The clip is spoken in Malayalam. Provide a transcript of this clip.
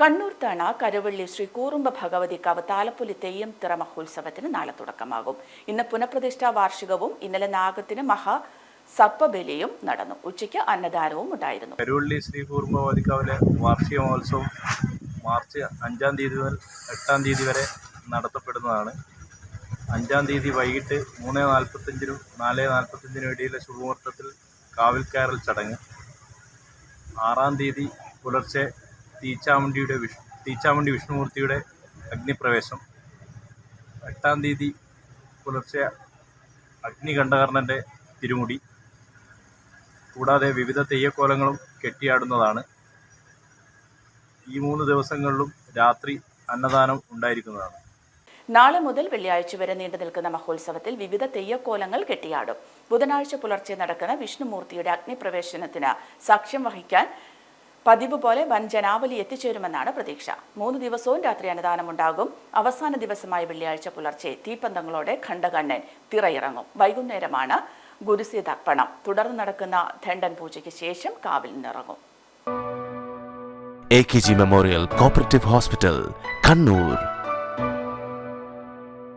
കണ്ണൂർ തണ കരവള്ളി ശ്രീ കൂറുമ്പ ഭഗവതിക്കാവ് താലപ്പൊലി തെയ്യം തിറ മഹോത്സവത്തിന് നാളെ തുടക്കമാകും. ഇന്ന് പുനഃപ്രതിഷ്ഠാ വാർഷികവും ഇന്നലെ നാഗത്തിന് മഹാ സർപ്പബലിയും നടന്നു. ഉച്ചയ്ക്ക് അന്നദാനവും ഉണ്ടായിരുന്നു. കരുവള്ളി ശ്രീ കൂർമ്മവാദിക്കാവിലെ വാർഷിക മഹോത്സവം മാർച്ച് അഞ്ചാം തീയതി മുതൽ എട്ടാം തീയതി വരെ നടത്തപ്പെടുന്നതാണ്. അഞ്ചാം തീയതി വൈകിട്ട് മൂന്ന് നാൽപ്പത്തഞ്ചിനും നാല് നാൽപ്പത്തഞ്ചിനും ഇടയിലെ ശുഭമുഹൂർത്തത്തിൽ കാവിൽ കയറൽ ചടങ്ങ്. ആറാം തീയതി പുലർച്ചെ തീച്ചാമുണ്ടിയുടെ വിഷ് തീച്ചാമുണ്ടി വിഷ്ണുമൂർത്തിയുടെ അഗ്നിപ്രവേശം. എട്ടാം തീയതി പുലർച്ചെ അഗ്നികണ്ഠകർണന്റെ തിരുമുടി. കൂടാതെ വിവിധ തെയ്യക്കോലങ്ങളും കെട്ടിയാടുന്നതാണ്. ഈ മൂന്ന് ദിവസങ്ങളിലും രാത്രി അന്നദാനം ഉണ്ടായിരിക്കുന്നതാണ്. നാളെ മുതൽ വെള്ളിയാഴ്ച വരെ നീണ്ടു നിൽക്കുന്ന മഹോത്സവത്തിൽ വിവിധ തെയ്യക്കോലങ്ങൾ കെട്ടിയാടും. ബുധനാഴ്ച പുലർച്ചെ നടക്കുന്ന വിഷ്ണുമൂർത്തിയുടെ അഗ്നിപ്രവേശനത്തിന് സാക്ഷ്യം വഹിക്കാൻ പതിവ് പോലെ വൻ ജനാവലി എത്തിച്ചേരുമെന്നാണ് പ്രതീക്ഷ. മൂന്ന് ദിവസവും രാത്രി അന്നദാനമുണ്ടാകും അവസാന ദിവസമായ വെള്ളിയാഴ്ച പുലർച്ചെ തീപ്പന്തങ്ങളോടെ ഖണ്ഡകണ്ണൻ തിറയിറങ്ങും വൈകുന്നേരമാണ് ഗുരുസി തർപ്പണം തുടർന്ന് നടക്കുന്ന ധണ്ടൻ പൂജയ്ക്ക് ശേഷം കാവിൽ നിന്നിറങ്ങും. A K G memorial cooperative hospital Kannur